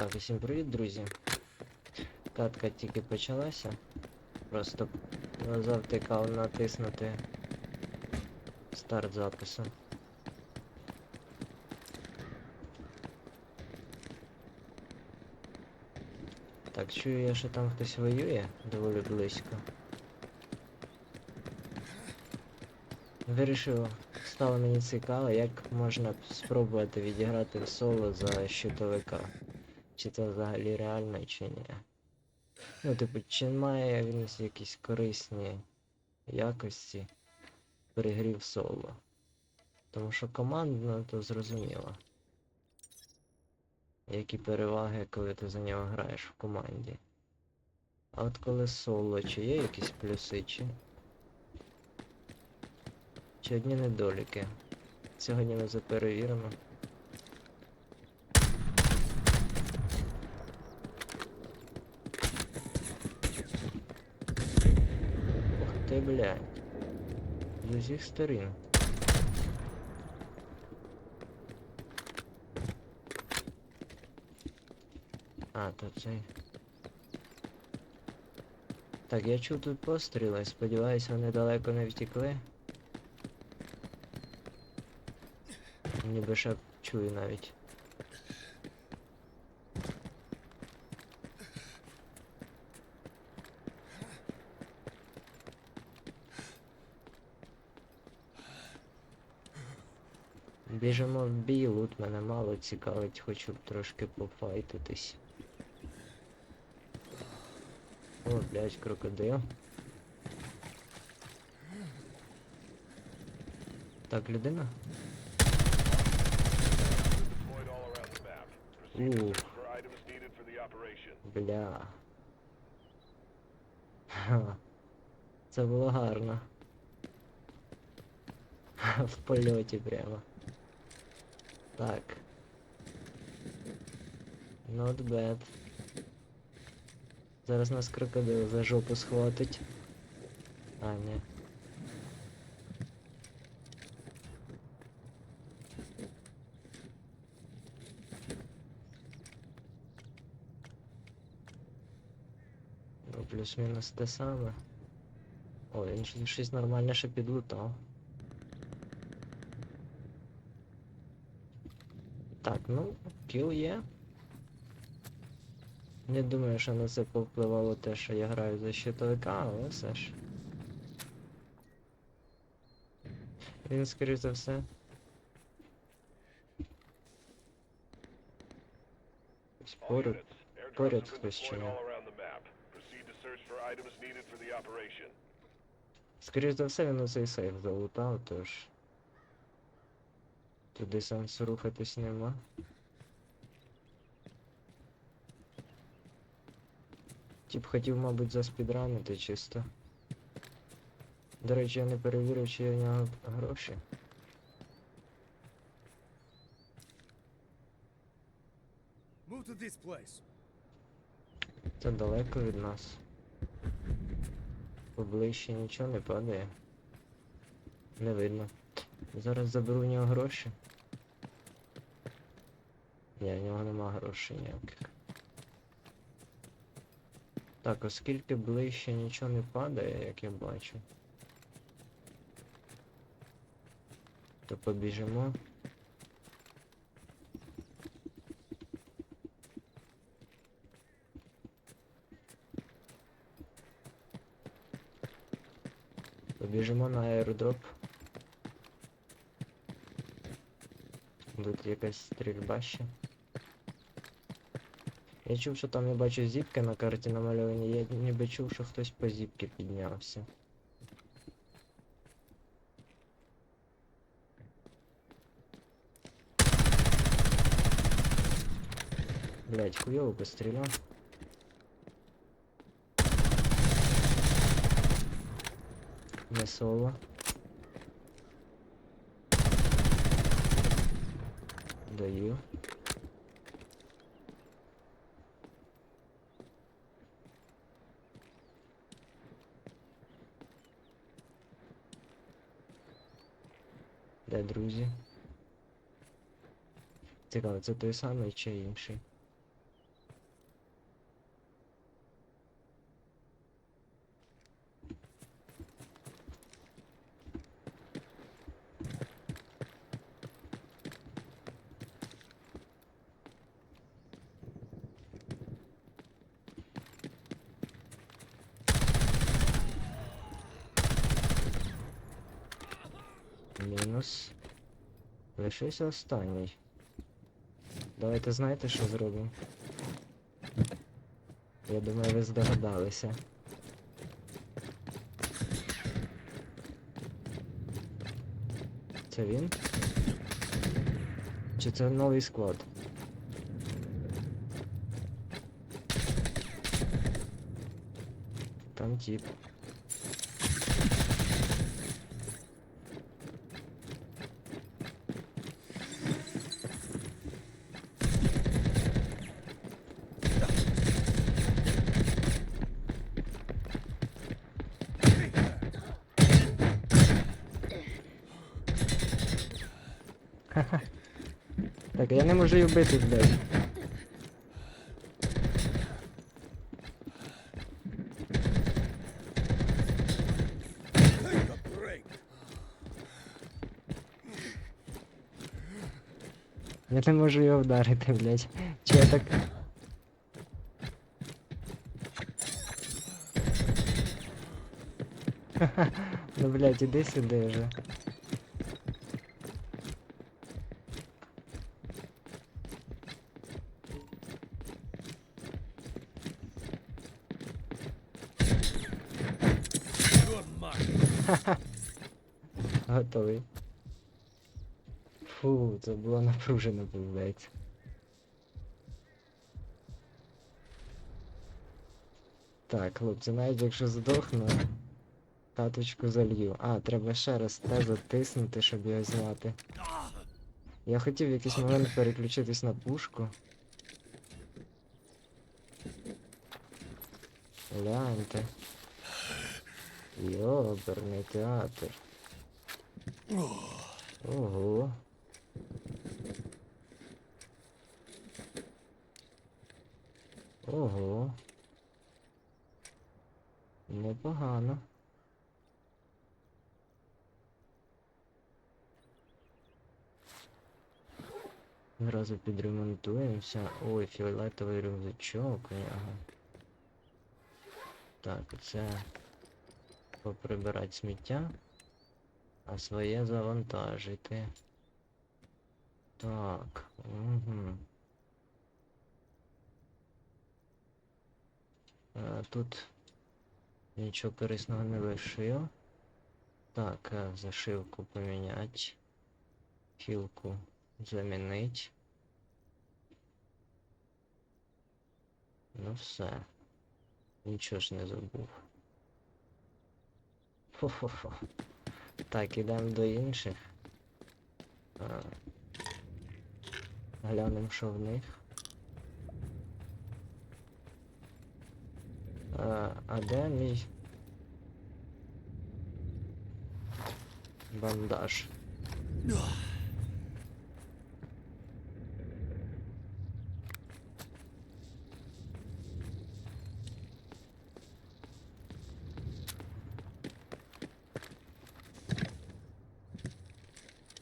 Так, усім привіт, друзі. Катка тільки почалася. Просто завтикав натиснути старт запису. Так, чую я, що там хтось воює доволі близько. Вирішив, стало мені цікаво, як можна спробувати відіграти в соло за щитовика. Чи це взагалі реально, чи ні. Ну, типу, чи має він якісь корисні якості перегрів соло. Тому що командно то зрозуміло. Які переваги, коли ти за нього граєш в команді. А от коли соло, чи є якісь плюси, чи. Чи одні недоліки. Сьогодні ми це перевіримо. блядь. З усіх сторін. А, то цей. Так, я чув тут постріли, сподіваюся, вони далеко не втекли. Ніби ще чую навіть. Біжимо в бій, лут мене мало цікавить, хочу трошки пофайтитись. О, блядь, крокодил. Так, людина? Operation. Бля. Ха. Це було гарно. В польоті прямо. Так. Not bad. Зараз нас крокодил за жопу схватить. А, ні. Ну, плюс-мінус те саме. О, він щось нормальне ще підлутав. Так, ну, кіл є. Не думаю, що на це повпливало те, що я граю за щитовика, але все ж. Він, скоріш за все. Поряд. поряд хтось чи operation. Скоріш за все, він у цей сейф залутав, тож. Туди сенсу рухатись нема. Тіп хотів, мабуть, заспідранити чисто. До речі, я не перевірив, чи є в нього гроші. Move to this place. Це далеко від нас. Поближче нічого не падає. Не видно. Зараз заберу в нього гроші. Ні, в нього нема грошей ніяких. Так, оскільки ближче нічого не падає, як я бачу. То побіжимо. Побіжимо на аеродроп. Тут якась стрільба ще. Я чув, що там я бачу зіпки на карті намальовані. Я ніби чув, що хтось по зіпки піднявся. Блять, хуйово постріляв. Не соло. Даю. Де друзі? Цікаво, це той самий чи інший? Мінус. Лишився останній. Давайте знаєте, що зробимо? Я думаю, ви здогадалися. Це він? Чи це новий склад? Там тип. Так, я не можу її вбити, блядь. Я не можу його вдарити, блядь. Чи я так. Ну, блядь, іди сюди вже. Готовий. Фу, це було напружено, блядь. Так, хлопці, навіть якщо здохну, каточку залью. А, треба ще раз те затиснути, щоб його зняти. Я хотів в якийсь момент переключитись на пушку. Гляньте. Йоберний театр. Ого. Ого. Непогано. Зразу підремонтуємося. Ой, фіолетовий рюкзачок нього. Так, це поприбирати сміття, а своє завантажити. Так, угу. Е, тут нічого корисного не лишив. Так, е, зашивку поміняти. Філку замінить. Ну все. Нічого ж не забув. Фу-фу-фу. Так, ідемо до інших. Глянемо, що в них. А, а де мій бандаж?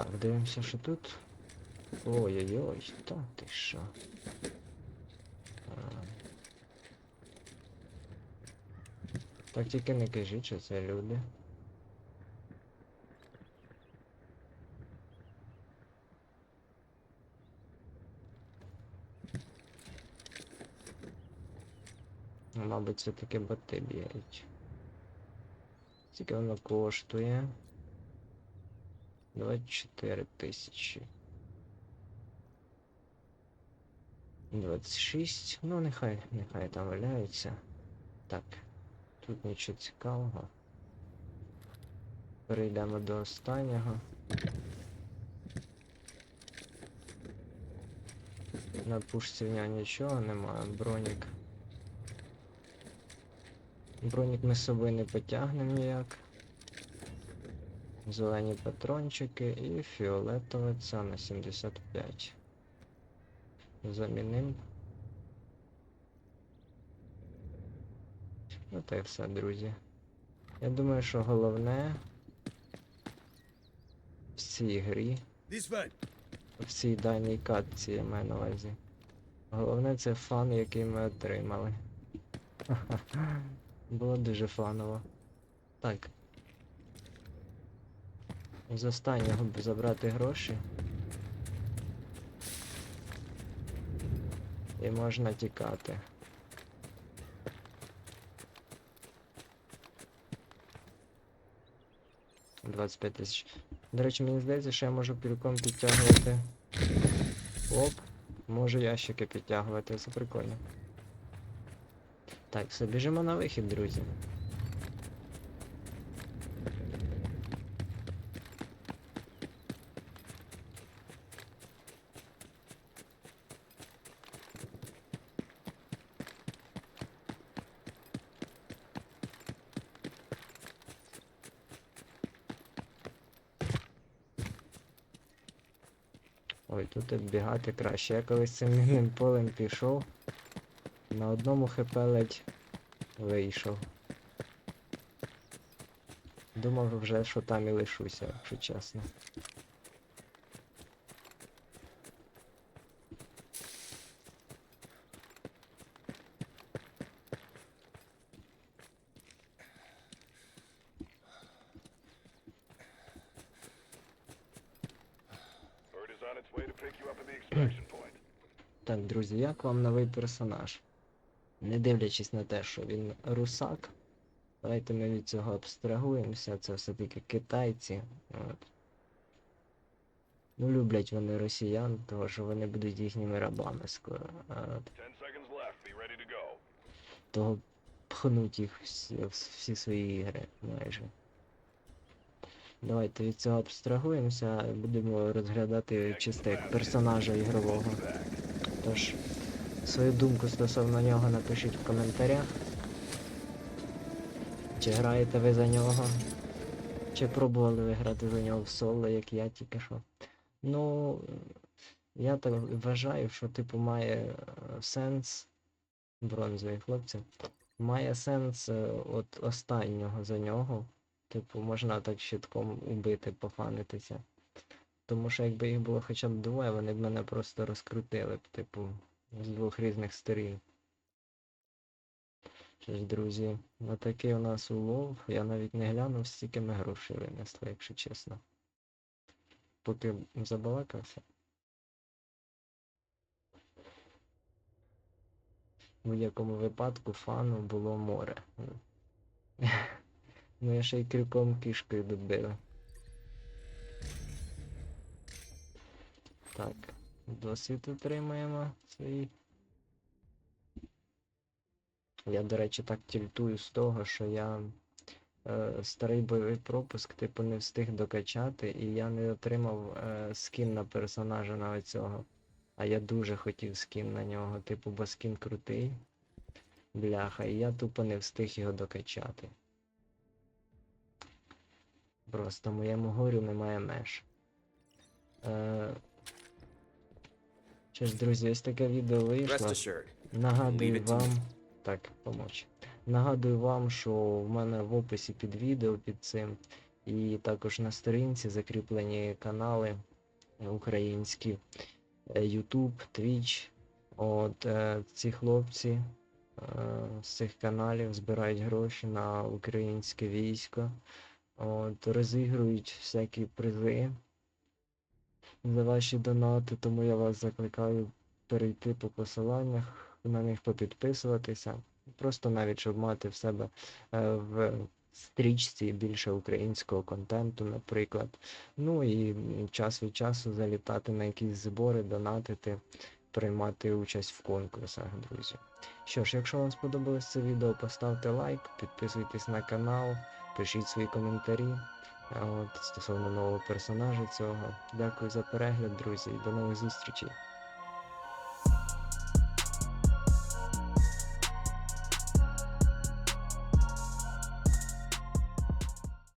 Так, дивимося, що тут. Ой-ой-ой, та ти що? Так тільки не кажіть, що це люди. Мабуть, це таки боти бігають. Скільки воно коштує? 24 тисячі. 26. Ну, нехай, нехай там валяються. Так, тут нічого цікавого. Перейдемо до останнього. На пушці в нього нічого немає, бронік. Бронік ми з собою не потягнемо ніяк. Зелені патрончики і фіолетове це на 75. Заміним. Ну та й все, друзі. Я думаю, що головне в цій грі, в цій даній катці я маю на увазі. Головне це фан, який ми отримали. Було дуже фаново. Так. З останнього б забрати гроші. І можна тікати. Двадцять п'ять тисяч. До речі, мені здається, що я можу кільком підтягувати. Оп. Можу ящики підтягувати, це прикольно. Так, все, біжимо на вихід, друзі. Ой, тут оббігати краще. Я колись цим мінним полем пішов. На одному хп ледь вийшов. Думав вже, що там і лишуся, якщо чесно. Так, друзі, як вам новий персонаж? Не дивлячись на те, що він русак. Давайте ми від цього абстрагуємося, це все-таки китайці. От. Ну, люблять вони росіян, тому що вони будуть їхніми рабами скоро. От. Того пхнуть їх всі, всі свої ігри майже. Давайте від цього абстрагуємося, будемо розглядати чисто як персонажа ігрового. Тож, свою думку стосовно нього напишіть в коментарях. Чи граєте ви за нього? Чи пробували ви грати за нього в соло, як я тільки що? Ну, я так вважаю, що типу має е, сенс бронзові хлопці. Має сенс е, от останнього за нього. Типу, можна так щитком убити, пофанитися. Тому що якби їх було хоча б двоє, вони б мене просто розкрутили б, типу, з двох різних сторін. Що ж, друзі, отакий у нас улов. Я навіть не глянув, стільки ми грошей винесли, якщо чесно. Поки забалакався. В будь-якому випадку фану було море. Ну я ще й крюком кішкою добив. Так, досвід отримаємо свій. Я, до речі, так тільтую з того, що я е, старий бойовий пропуск, типу, не встиг докачати, і я не отримав е, скін на персонажа на цього. А я дуже хотів скін на нього, типу, бо скін крутий. Бляха, і я тупо не встиг його докачати. Просто моєму горю немає меж. Е... Що ж, друзі, ось таке відео вийшло. Нагадую вам. Так, помовч. Нагадую вам, що в мене в описі під відео під цим, і також на сторінці закріплені канали українські е, YouTube, Twitch. От е, ці хлопці е, з цих каналів збирають гроші на українське військо. От, розігрують всякі призи за ваші донати, тому я вас закликаю перейти по посиланнях, на них попідписуватися. Просто навіть щоб мати в себе е, в стрічці більше українського контенту, наприклад. Ну і час від часу залітати на якісь збори, донатити, приймати участь в конкурсах, друзі. Що ж, якщо вам сподобалось це відео, поставте лайк, підписуйтесь на канал, пишіть свої коментарі. От, стосовно нового персонажа цього. Дякую за перегляд, друзі, і до нових зустрічей.